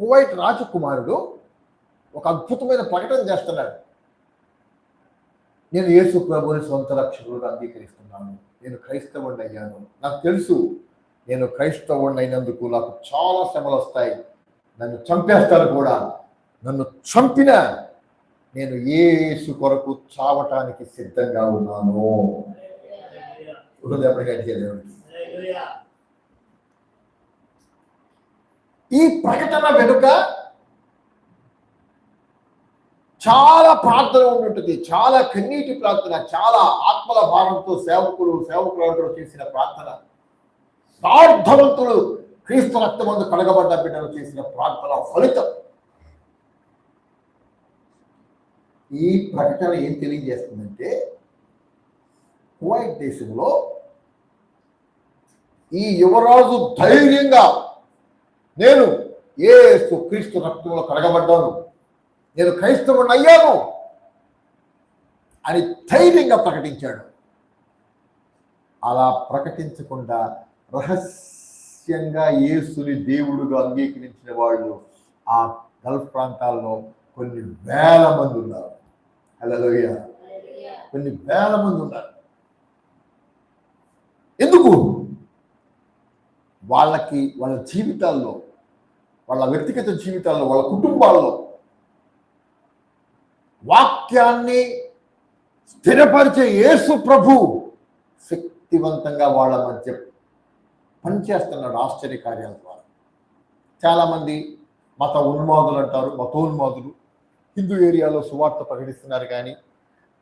Kuwait రాజకుమారుడు ఒక అద్భుతమైన ప్రకటన చేస్తున్నాడు. నేను యేసు ప్రభుని సొంత రక్షకుడుగా అంగీకరిస్తున్నాను. నేను క్రైస్తవుడిని అయ్యాను నాకు తెలుసు నేను క్రైస్తవుడిని అయినందుకు నాకు చాలా శ్రమలు వస్తాయి. నన్ను చంపేస్తారు కూడా. నన్ను చంపిన నేను ఏసు కొరకు చావటానికి సిద్ధంగా ఉన్నాను. హృదయపడిగా దేవుడికి ఈ ప్రకటన వెనుక చాలా ప్రార్థన ఉంటుంది చాలా కన్నీటి ప్రార్థన చాలా ఆత్మల భావంతో సేవకులు సేవకులందరూ చేసిన ప్రార్థన. సార్థవంతులు క్రీస్తు రక్తమందు కడగబడ్డ బిడ్డలు చేసిన ప్రార్థన ఫలితం. ఈ ప్రకటన ఏం తెలియజేస్తుందంటే కువైట్ దేశంలో ఈ యువరాజు ధైర్యంగా నేను ఏ క్రీస్తు రక్తంలో కడగబడ్డాను. నేను క్రైస్తవుని అయ్యాను అని ధైర్యంగా ప్రకటించాడు. అలా ప్రకటించకుండా రహస్యంగా యేసుని దేవుడుగా అంగీకరించిన వాళ్ళు ఆ గల్ఫ్ ప్రాంతాల్లో కొన్ని వేల మంది ఉన్నారు. హలోయ కొన్ని వేల మంది ఉన్నారు. ఎందుకు? వాళ్ళకి వాళ్ళ జీవితాల్లో వాళ్ళ వ్యక్తిగత జీవితాల్లో వాళ్ళ కుటుంబాల్లో వాక్యాన్ని స్థిరపరిచే యేసు ప్రభు శక్తివంతంగా వాళ్ళ మధ్య పనిచేస్తున్నాడు ఆశ్చర్య కార్యాల ద్వారా. చాలామంది మత ఉన్మాదులు అంటారు మతోన్మాదులు. హిందూ ఏరియాలో సువార్త ప్రకటిస్తున్నారు కానీ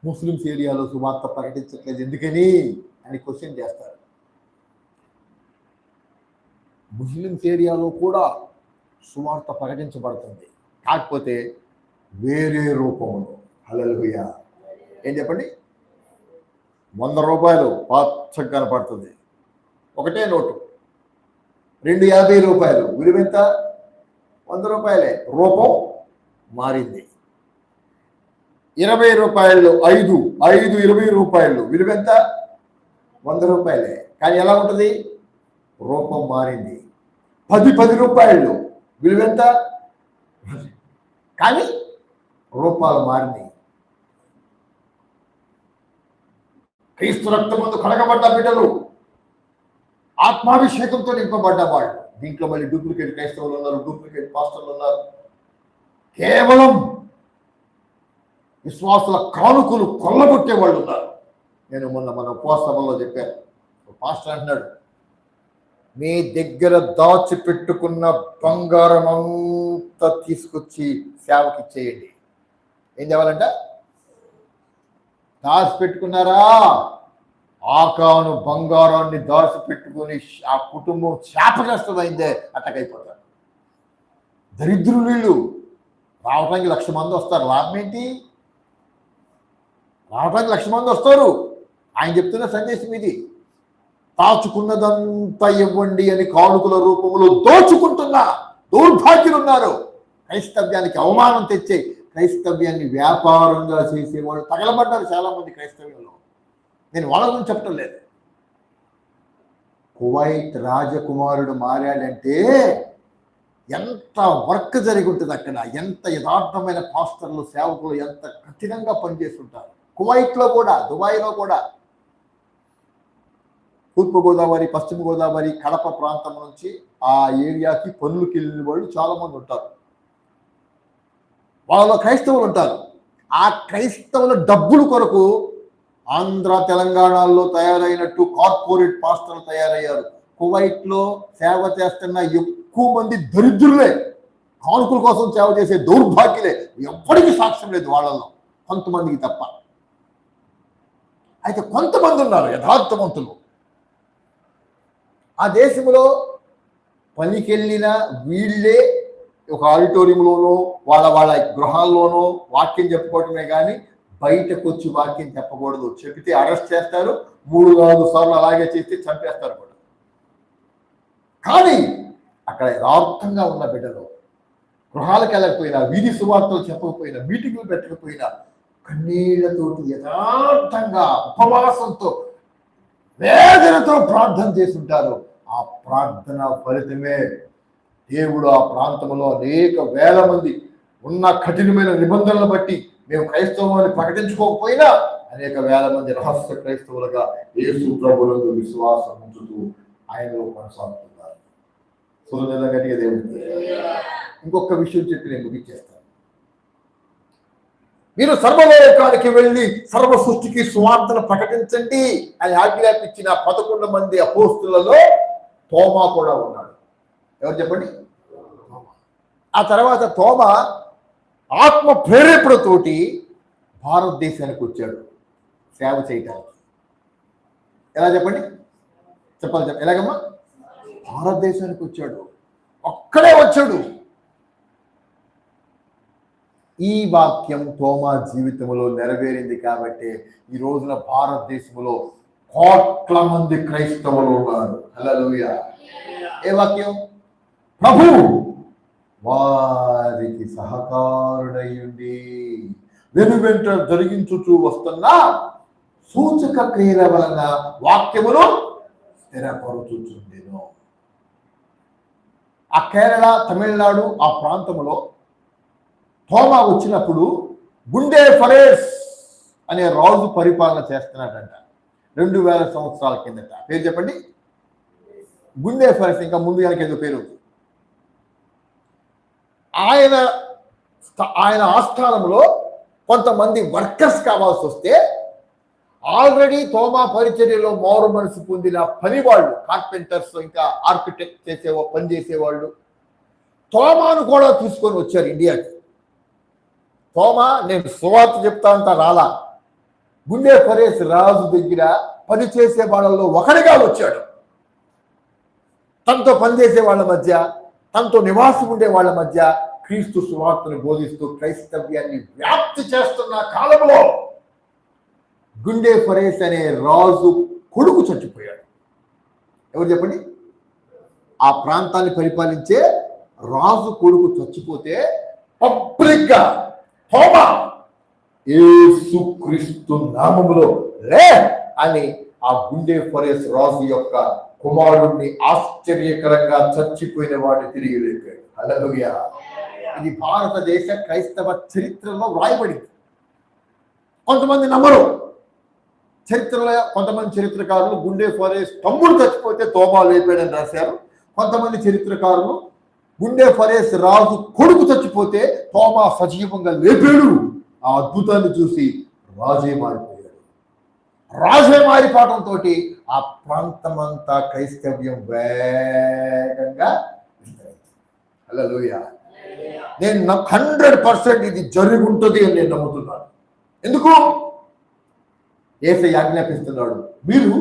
ముస్లిమ్స్ ఏరియాలో సువార్త ప్రకటించట్లేదు. ఎందుకని? అని క్వశ్చన్ చేస్తారు. ముస్లిమ్స్ ఏరియాలో కూడా సువార్త ప్రకటించబడుతుంది. కాకపోతే వేరే రూపంలో హలలుయ ఏం చెప్పండి? వంద రూపాయలు పాచగా కనపడుతుంది. ఒకటే నోటు. రెండు యాభై రూపాయలు. విలువెంత వంద రూపాయలే. రూపం మారింది. ఇరవై రూపాయలు ఐదు. ఐదు ఇరవై రూపాయలు. విలువెంత వంద రూపాయలే. కానీ ఎలా ఉంటుంది? రూపం మారింది. పది పది రూపాయలు. విలువెంత? కానీ రూపాలు మారినాయి. క్రీస్తు రక్తమందు కడగబడ్డ బిడ్డలు ఆత్మాభిషేకంతో నింపబడ్డ వాళ్ళు. దీంట్లో మళ్ళీ డూప్లికేట్ క్రైస్తవులు ఉన్నారు డూప్లికేట్ పాస్టర్లు ఉన్నారు. కేవలం విశ్వాసుల కానుకలు కొల్లగొట్టే వాళ్ళు ఉన్నారు. నేను మొన్న మన ఉపవాస సభలో చెప్పాను. పాస్టర్ అంటున్నాడు మీ దగ్గర దాచిపెట్టుకున్న బంగారం అంతా తీసుకొచ్చి సేవకి ఇచ్చేయండి. ఏం చేయాలంట దాచి పెట్టుకున్నారా ఆకాను బంగారాన్ని దాచిపెట్టుకుని ఆ కుటుంబం శాపగ్రస్తమైందే అట్టకైపోతారు. దరిద్రులు రావటానికి లక్ష మంది వస్తారు. లాభం ఏంటి? లక్ష మంది వస్తారు. ఆయన చెప్తున్న సందేశం ఇది. దాచుకున్నదంతా ఇవ్వండి అని కానుకల రూపంలో దోచుకుంటున్న దౌర్భాగ్యులున్నారు. క్రైస్తవ్యానికి అవమానం తెచ్చే క్రైస్తవ్యాన్ని వ్యాపారంగా చేసేవాళ్ళు తగలబడ్డారు చాలా మంది క్రైస్తవ్యంలో. నేను వాళ్ళ గురించి చెప్పటం లేదు. కువైట్ రాజకుమారుడు మారాడంటే ఎంత వర్క్ జరిగి ఉంటుంది అక్కడ? ఎంత యథార్థమైన పాస్టర్లు సేవకులు ఎంత కఠినంగా పనిచేస్తుంటారు? కువైట్లో కూడా దుబాయ్లో కూడా తూర్పు గోదావరి పశ్చిమ గోదావరి కడప ప్రాంతం నుంచి ఆ ఏరియాకి పనులకి వెళ్ళిన వాళ్ళు చాలామంది ఉంటారు. వాళ్ళలో క్రైస్తవులు ఉంటారు. ఆ క్రైస్తవుల డబ్బుల కొరకు ఆంధ్ర తెలంగాణలో తయారైనట్టు కార్పొరేట్ పాస్టర్లు తయారయ్యారు. కువైట్లో సేవ చేస్తున్న ఎక్కువ మంది దరిద్రులే. కానుకల కోసం సేవ చేసే దౌర్భాగ్యులే. ఎవ్వడికి సాక్ష్యం లేదు వాళ్ళలో కొంతమందికి తప్ప. అయితే కొంతమంది ఉన్నారు యథార్థవంతులు. ఆ దేశంలో పనికెళ్ళిన వీళ్ళే ఒక ఆడిటోరియంలోనో వాళ్ళ వాళ్ళ గృహాల్లోనో వాక్యం చెప్పుకోవటమే కానీ బయటకు వచ్చి వాక్యం చెప్పకూడదు. చెబితే అరెస్ట్ చేస్తారు మూడు నాలుగు సార్లు అలాగే చేస్తే చంపేస్తారు కూడా. కానీ అక్కడ యథార్థంగా ఉన్న బిడ్డలు గృహాలకు వెళ్ళకపోయినా వీధి సువార్తలు చెప్పకపోయినా మీటింగ్లు పెట్టకపోయినా కన్నీళ్ళతోటి యథార్థంగా ఉపవాసంతో వేదనతో ప్రార్థన చేస్తుంటారు. ఆ ప్రార్థన ఫలితమే. దేవుడు ఆ ప్రాంతంలో అనేక వేల మంది ఉన్న కఠినమైన నిబంధనలు బట్టి మేము క్రైస్తవాన్ని ప్రకటించుకోకపోయినా అనేక వేల మంది రహస్య క్రైస్తవులుగా యేసు ప్రభులందు విశ్వాసం ఉంచుతూ ఆయనలో కొనసాగుతున్నారు. సురనిధ దేవుడు ఇంకొక విషయం చెప్పి నేను ముగించేస్తాను. మీరు సర్వలోకానికి వెళ్ళి సర్వ సృష్టికి సువార్తను ప్రకటించండి అని ఆజ్ఞాపించిన పదకొండు మంది అపోస్తులలో తోమా కూడా ఉన్నాడు. ఎవరు చెప్పండి? ఆ తర్వాత తోమ ఆత్మ ప్రేరేపణతోటి భారతదేశానికి వచ్చాడు సేవ చేయటానికి. ఎలా చెప్పండి? చెప్పాలి చెప్ప ఎలాగమ్మా? భారతదేశానికి వచ్చాడు. ఒక్కడే వచ్చాడు. ఈ వాక్యం తోమా జీవితంలో నెరవేరింది కాబట్టి ఈ రోజున భారతదేశంలో కోట్ల మంది క్రైస్తవులు ఉన్నారు. హల్లెలూయ. ఏ వాక్యం? ప్రభు వారికి సహకారుడయ్యుండి వెను వెంట జరిగించుచూ వస్తున్న సూచక క్రియల వలన వాక్యమును స్థిరపరుచుచుండెను. ఆ కేరళ తమిళనాడు ఆ ప్రాంతంలో తోమా వచ్చినప్పుడు గుండె ఫరేస్ అనే రాజు పరిపాలన చేస్తున్నాడంట. రెండు వేల సంవత్సరాల కిందట. పేరు చెప్పండి? గుండె ఫరేస్ ఇంకా ముందు కనుక ఏదో పేరు ఆయన ఆయన ఆస్థానంలో కొంతమంది వర్కర్స్ కావాల్సి వస్తే ఆల్రెడీ తోమా పరిచర్యలో మారు మనసు పొందిన పని వాళ్ళు కార్పెంటర్స్ ఇంకా ఆర్కిటెక్ట్ చేసే పని చేసేవాళ్ళు తోమాను కూడా తీసుకొని వచ్చారు ఇండియాకి. తోమా నేను సువార్త చెప్తా అంత రాలా. గుండె ఫరేస్ రాజు దగ్గర పని చేసే వాళ్ళలో ఒకడిగా వచ్చాడు. తనతో పనిచేసే వాళ్ళ మధ్య తనతో నివాసం ఉండే వాళ్ళ మధ్య క్రీస్తు సువార్తను బోధిస్తూ క్రైస్తవ్యాన్ని వ్యాప్తి చేస్తున్న కాలంలో గుండె ఫరేస్ అనే రాజు కొడుకు చచ్చిపోయాడు. ఎవరు చెప్పండి? ఆ ప్రాంతాన్ని పరిపాలించే రాజు కొడుకు చచ్చిపోతే పబ్లిక్గా హోమా ఏసుక్రీస్తు నామములో లే అని ఆ గుండె ఫరేస్ రాజు యొక్క కుమారుణ్ణి ఆశ్చర్యకరంగా చచ్చిపోయిన వాడిని తిరిగి లేపాడు. హల్లెలూయా. ఇది భారతదేశ క్రైస్తవ చరిత్రలో వ్రాయబడింది. కొంతమంది నమ్మరు. చరిత్రలో కొంతమంది చరిత్రకారులు గుండె ఫరేస్ తమ్ముడు చచ్చిపోతే తోమా లేపాడని రాశారు. కొంతమంది చరిత్రకారులు గుండె ఫరేస్ రాజు కొడుకు చచ్చిపోతే తోమా సజీవంగా లేపాడు. ఆ అద్భుతాన్ని చూసి రాజే మారిపోయాడు. రాజే మారిపోవడంతో ఆ ప్రాంతమంతా క్రైస్తవ్యం వేగంగా అలా హల్లెలూయా. నేను హండ్రెడ్ పర్సెంట్ ఇది జరుగుంటుంది అని నేను నమ్ముతున్నాను. ఎందుకు? ఏసై ఆజ్ఞాపిస్తున్నాడు మీరు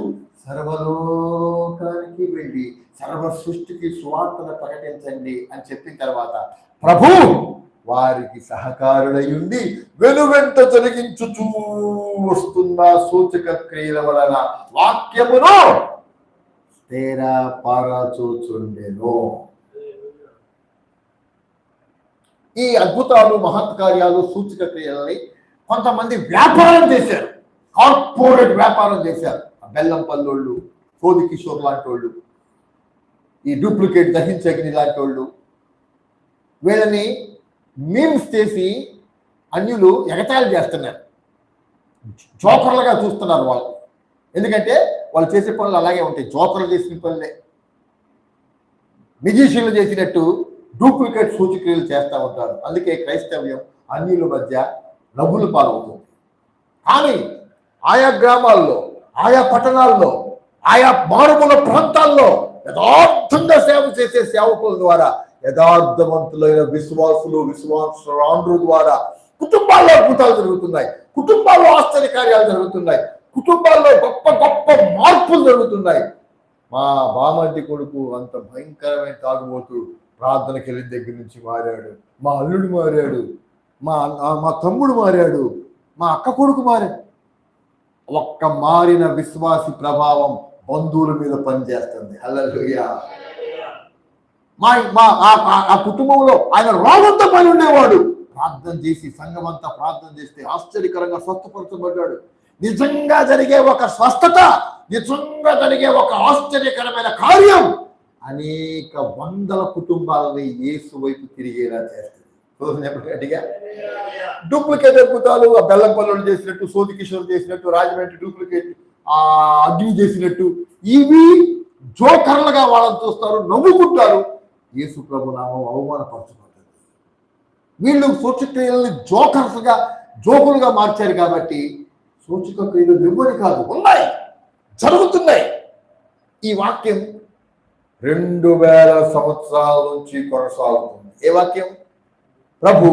సర్వలోకానికి వెళ్ళి సర్వ సృష్టికి సువార్తను ప్రకటించండి అని చెప్పిన తర్వాత ప్రభు వారికి సహకారుడయుండి వెలువెంట తొలగించుచూ వస్తున్న సూచక క్రియల వలన వాక్యమును తేరా పారాచూచుండెను. ఈ అద్భుతాలు మహత్కార్యాలు సూచక క్రియలని కొంతమంది వ్యాపారం చేశారు. కార్పొరేట్ వ్యాపారం చేశారు. ఆ బెల్లం పల్లోళ్ళు కోది కిషోర్ లాంటి వాళ్ళు ఈ డూప్లికేట్ దహించగ్ని లాంటి వాళ్ళు వీళ్ళని మీమ్స్ చేసి అన్యులు ఎగతాళి చేస్తున్నారు. జోకర్లుగా చూస్తున్నారు వాళ్ళు. ఎందుకంటే వాళ్ళు చేసే పనులు అలాగే ఉంటాయి. జోకర్లు చేసిన పనులే. మిజీషియన్లు చేసినట్టు డూప్లికేట్ సూచక్రియలు చేస్తూ ఉంటారు. అందుకే క్రైస్తవ్యం అన్యుల మధ్య నవ్వులు పాలవుతుంది. కానీ ఆయా గ్రామాల్లో ఆయా పట్టణాల్లో ఆయా మారుమూల ప్రాంతాల్లో యథార్థంగా సేవ చేసే సేవకుల ద్వారా యథార్థవంతులైన విశ్వాసులు విశ్వాసరాండ్రు ద్వారా కుటుంబాల్లో అద్భుతాలు జరుగుతున్నాయి. కుటుంబాల్లో ఆశ్చర్యకార్యాలు జరుగుతున్నాయి. కుటుంబాల్లో గొప్ప గొప్ప మార్పులు జరుగుతున్నాయి. మా బామంటి కొడుకు అంత భయంకరమైన తాగుబోతు ప్రార్థనకి వెళ్ళిన దగ్గర నుంచి మారాడు. మా అల్లుడు మారాడు. మా అన్న- మా తమ్ముడు మారాడు. మా అక్క కొడుకు మారాడు. ఒక్క మారిన విశ్వాసి ప్రభావం బంధువుల మీద పనిచేస్తుంది. హల్లెలూయా. మా మా ఆ- ఆ- కుటుంబంలో ఆయన రోగంతో పని ఉండేవాడు. ప్రార్థన చేసి సంఘం అంతా ప్రార్థన చేస్తే ఆశ్చర్యకరంగా స్వస్థపరచబడ్డాడు. నిజంగా జరిగే ఒక స్వస్థత నిజంగా జరిగే ఒక ఆశ్చర్యకరమైన కార్యం అనేక వందల కుటుంబాలని ఏసు వైపు తిరిగేలా చేస్తుంది. గట్టిగా డూప్లికేట్ అద్భుతాలు ఆ బెల్లం పనులు చేసినట్టు సోది కిషోర్ చేసినట్టు రాజమండ్రి డూప్లికేట్ ఆ అగ్ని చేసినట్టు ఇవి జోకర్లుగా వాళ్ళని చూస్తారు నవ్వుకుంటారు. యేసు ప్రభు నామం అవమానపరచబడ్డది. వీళ్ళు సూచక్రియల్ని జోకర్స్గా జోకులుగా మార్చారు కాబట్టి సూచక క్రియలు నిమ్మని కాదు ఉన్నాయి జరుగుతున్నాయి. ఈ వాక్యం రెండు వేల సంవత్సరాల నుంచి కొనసాగుతుంది. ఏ వాక్యం? ప్రభు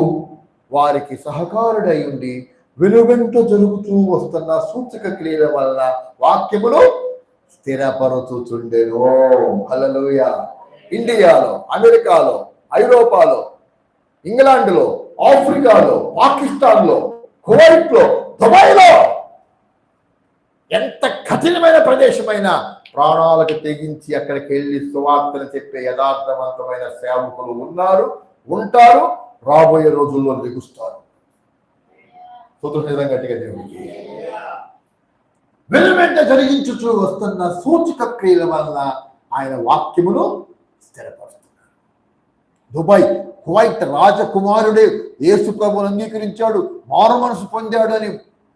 వారికి సహకారుడై ఉండి వెలువెంట జరుగుతూ వస్తున్న సూచక క్రియల వల్ల వాక్యములు స్థిరపరచుచుండెను. హల్లెలూయ. ఇండియాలో అమెరికాలో ఐరోపాలో ఇంగ్లాండ్లో ఆఫ్రికాలో పాకిస్తాన్లో కువైట్లో దుబాయ్లో ఎంత కఠినమైన ప్రదేశమైన ప్రాణాలకు తెగించి అక్కడికి వెళ్ళి సువార్తను చెప్పే యథార్థవంతమైన సేవకులు ఉన్నారు ఉంటారు రాబోయే రోజుల్లో దిగుస్తారు. సుదృఢంగా గట్టిగా దేవుడికి వెనువెంట వస్తున్న సూచక క్రియల వలన ఆయన వాక్యమును స్థిరపరుస్తున్నారు దుబాయ్ కువైట్ రాజకుమారుడే యేసు ప్రభుని అంగీకరించాడు మారు మనసు పొందాడు అని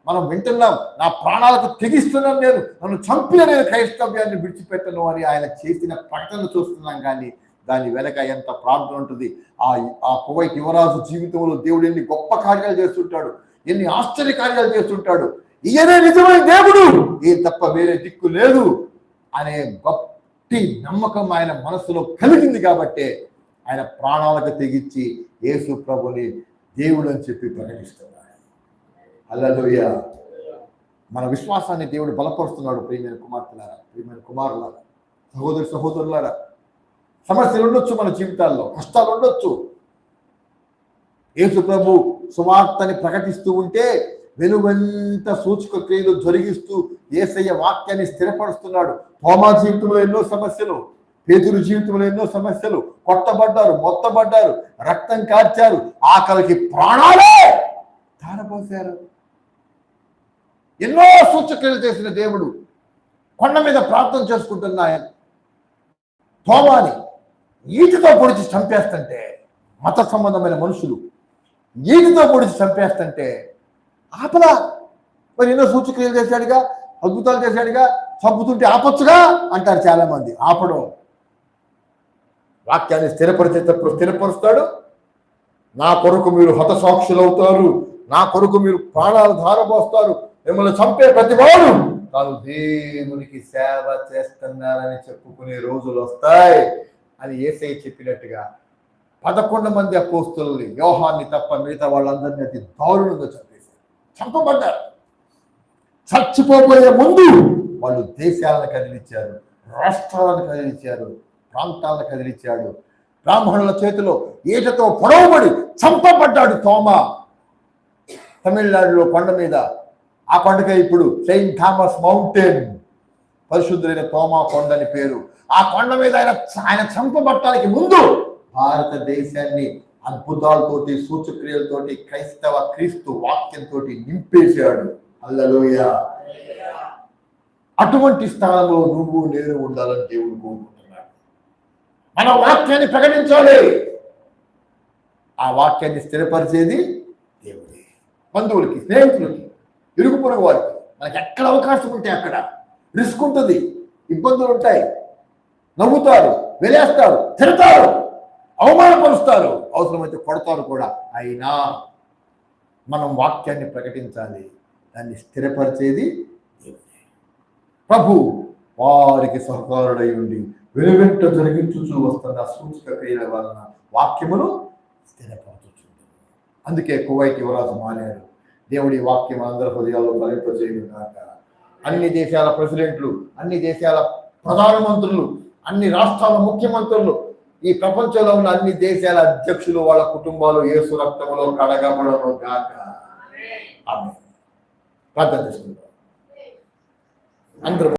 మనం వింటున్నాం. నా ప్రాణాలకు తెగిస్తున్నాను నేను నన్ను చంపిన నేను క్రైస్తవ్యాన్ని విడిచిపెట్టను అని ఆయన చేసిన ప్రకటన చూస్తున్నాం కానీ దాని వెనక ఎంత ప్రార్థన ఉంటుంది. ఆ ఆ కువైట్ యువరాజు జీవితంలో దేవుడు ఎన్ని గొప్ప కార్యాలు చేస్తుంటాడు ఎన్ని ఆశ్చర్య కార్యాలు చేస్తుంటాడు. ఈయనే నిజమైన దేవుడు ఏ తప్ప వేరే దిక్కు లేదు అనే గొప్ప గొప్పటి నమ్మకం ఆయన మనసులో కలిగింది కాబట్టే ఆయన ప్రాణాలకు తెగించి యేసు ప్రభుని దేవుడు అని చెప్పి ప్రకటిస్తున్నాడు. అల్లలోయ మన విశ్వాసాన్ని దేవుడు బలపరుస్తున్నాడు ప్రియమైన కుమార్తెలారా ప్రియమైన కుమారులారా సహోదరు సహోదరులారా. సమస్యలు ఉండొచ్చు మన జీవితాల్లో కష్టాలు ఉండొచ్చు. యేసు ప్రభు సువార్తని ప్రకటిస్తూ ఉంటే వెనువెంత సూచక క్రియలు జరిగిస్తూ ఏసయ్య వాక్యాన్ని స్థిరపరుస్తున్నాడు. తోమా జీవితంలో ఎన్నో సమస్యలు పేదరు జీవితంలో ఎన్నో సమస్యలు కొట్టబడ్డారు మొత్తబడ్డారు రక్తం కార్చారు ఆకలికి ప్రాణాలే తారపోశారు ఎన్నో సూచక్రియలు చేసిన దేవుడు కొండ మీద ప్రార్థన చేసుకుంటున్న ఆయన. తోమాని ఈటితో పొడిచి చంపేస్తంటే మత సంబంధమైన మనుషులు ఈటితో పొడిచి చంపేస్తంటే ఆపలా మరి ఎన్నో సూచక్రియలు చేశాడుగా అద్భుతాలు చేశాడుగా చంపుతుంటే ఆపొచ్చుగా అంటారు చాలా మంది ఆపడం. వాక్యాన్ని స్థిరపరిచేటప్పుడు స్థిరపరుస్తాడు. నా కొరకు మీరు హతసాక్షులు అవుతారు నా కొరకు మీరు ప్రాణాలు ధారపోస్తారు. మిమ్మల్ని చంపే ప్రతివాడు తాను దేవునికి సేవ చేస్తున్నారని చెప్పుకునే రోజులు వస్తాయి అని ఏసై చెప్పినట్టుగా పదకొండు మంది అపోస్తుల్ని వ్యూహాన్ని తప్ప మిగతా వాళ్ళందరినీ అతి దారుణంగా చంపబడ్డారు. చచ్చిపోబోయే ముందు వాళ్ళు దేశాలను కదిలించారు రాష్ట్రాలను కదిలించారు ప్రాంతాలను కదిలించాడు బ్రాహ్మణుల చేతిలో ఈటతో పొడవబడి చంపబడ్డాడు తోమ. తమిళనాడులో కొండ మీద ఆ పండుగ ఇప్పుడు సెయింట్ థామస్ మౌంటైన్. పరిశుద్ధులైన తోమా కొండ అని పేరు. ఆ కొండ మీద ఆయన ఆయన చంపబట్టడానికి ముందు భారతదేశాన్ని అద్భుతాలతోటి సూచక్రియలతోటి క్రైస్తవ క్రీస్తు వాక్యంతో నింపేశాడు. అల్లలోయ అటువంటి స్థానంలో నువ్వు నేను ఉండాలని దేవుడు కోరుకుంటున్నాడు. మన వాక్యాన్ని ప్రకటించాలి. ఆ వాక్యాన్ని స్థిరపరిచేది దేవుడే. బంధువులకి స్నేహితులకి ఇరుగు పొరుగు వారికి. మనకి ఎక్కడ అవకాశం ఉంటే అక్కడ. రిస్క్ ఉంటుంది. ఇబ్బందులు ఉంటాయి. నవ్వుతారు వెలేస్తారు తిడతారు. అవమానపరుస్తారు. అవసరమైతే కొడతారు కూడా. అయినా మనం వాక్యాన్ని ప్రకటించాలి. దాన్ని స్థిరపరిచేది దేవుడే. ప్రభు వారికి సహకారుడై ఉండి వెలువెంట జరిగించుచూ వస్తున్న సూచక క్రియల వలన వాక్యమును స్థిరపరచుచుంది అందుకే కువైట్ యువరాజు మారారు. దేవుడి వాక్యం అందరి హృదయాల్లో ఫలింపజేయను కాక అన్ని దేశాల ప్రెసిడెంట్లు అన్ని దేశాల ప్రధానమంత్రులు అన్ని రాష్ట్రాల ముఖ్యమంత్రులు ఈ ప్రపంచంలో ఉన్న అన్ని దేశాల అధ్యక్షులు వాళ్ళ కుటుంబాలు యేసు రక్తములో కడగబడను గాక. ఆమె ప్రార్థన చేసుకుంటాం అందరూ